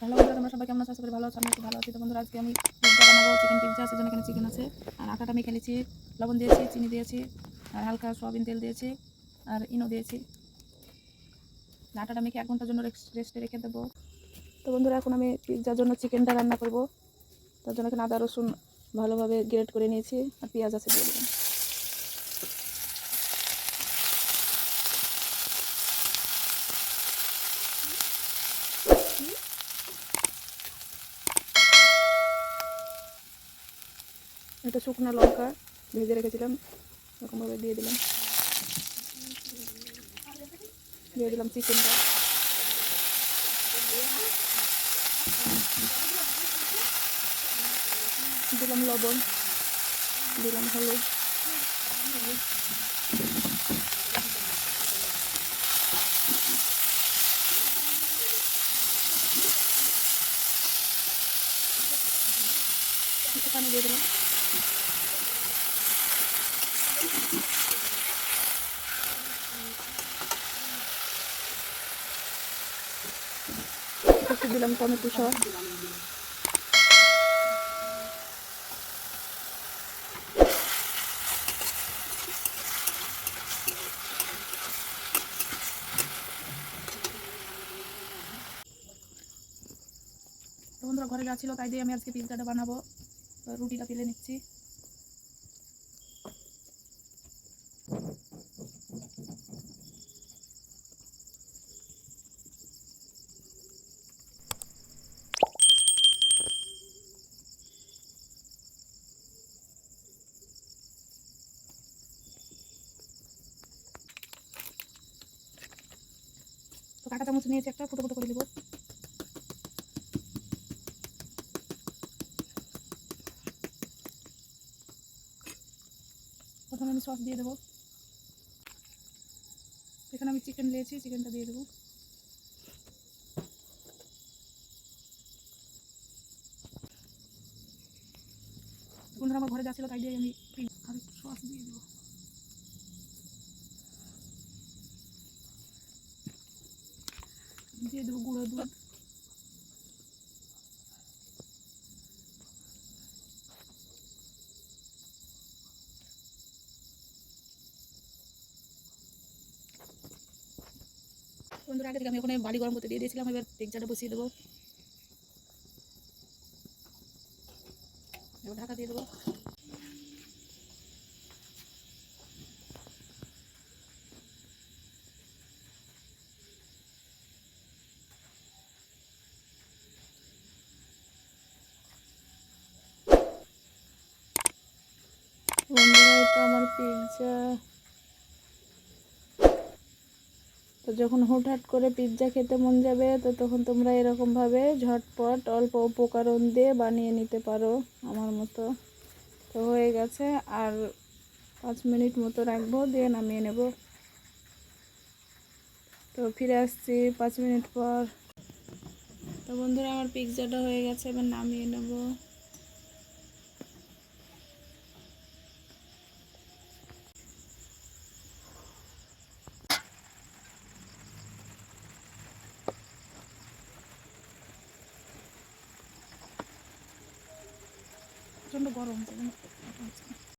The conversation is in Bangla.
হ্যালো বন্ধুরা, তোমরা সবাই কেমন আছো? ভালো আছো আমি একটু ভালো আছি। তো বন্ধুরা, আজকে আমি পিৎজা বানাবো চিকেন পিৎজা সেজন্য এখানে চিকেন আছে। আর আটাটা আমি খেলেছি, লবণ দিয়েছি, চিনি দিয়েছি, আর হালকা সয়াবিন তেল দিয়েছি, আর ইনো দিয়েছি। আটাটা মেখে এক ঘণ্টার জন্য রেস্টে রেখে দেবো। তো বন্ধুরা, এখন আমি পিৎজার জন্য চিকেনটা রান্না করব। তার জন্য এখানে আদা, রসুন ভালোভাবে গ্রেট করে নিয়েছি, আর পেঁয়াজ আছে দিয়ে দেবেন এটা শুকনো লঙ্কা ভেজে রেখেছিলাম এরকমভাবে দিয়ে দিলাম। দিয়ে দিলাম চিকেনটা। দিলাম লবণ, দিলাম হলুদ। একটু পানি দিয়ে দিলাম। একটু দিলাম, টমেটো সস ঘরে যা ছিল তাই দিয়ে আমি আজকে পিৎজাটা বানাবো। রুটিটা পেলে নিচ্ছি। কাঁটা চামচ নিয়েছি একটা ফুটো ফুটো করে দেবো। প্রথমে আমি সস দিয়ে দেবো। এখানে আমি চিকেন নিয়েছি চিকেনটা দিয়ে দেবো। আমার ঘরে যাচ্ছিল তাই দিয়ে আমি সস দিয়ে দেবো। দিয়ে দেবো গুঁড়ো দুধ। বন্ধুরা, আগে থেকে আমি ওখানে বাড়ি গরম করতে দিয়ে দিয়েছিলাম, এবার পিৎজাটা বসিয়ে দেবো। ঢাকা দিয়ে দেবো বন্ধুরা এটা আমার পিৎজা। তো যখন হুটহাট করে পিৎজা খেতে মন যাবে, তো তখন তোমরা এরকমভাবে ঝটপট অল্প উপকরণ দিয়ে বানিয়ে নিতে পারো আমার মতো। তো হয়ে গেছে, আর পাঁচ মিনিট মতো রাখব, দিয়ে নামিয়ে নেব। তো ফিরে আসছি পাঁচ মিনিট পর। তো বন্ধুরা, আমার পিৎজাটা হয়ে গেছে, এবার নামিয়ে নেব। প্রচণ্ড গরম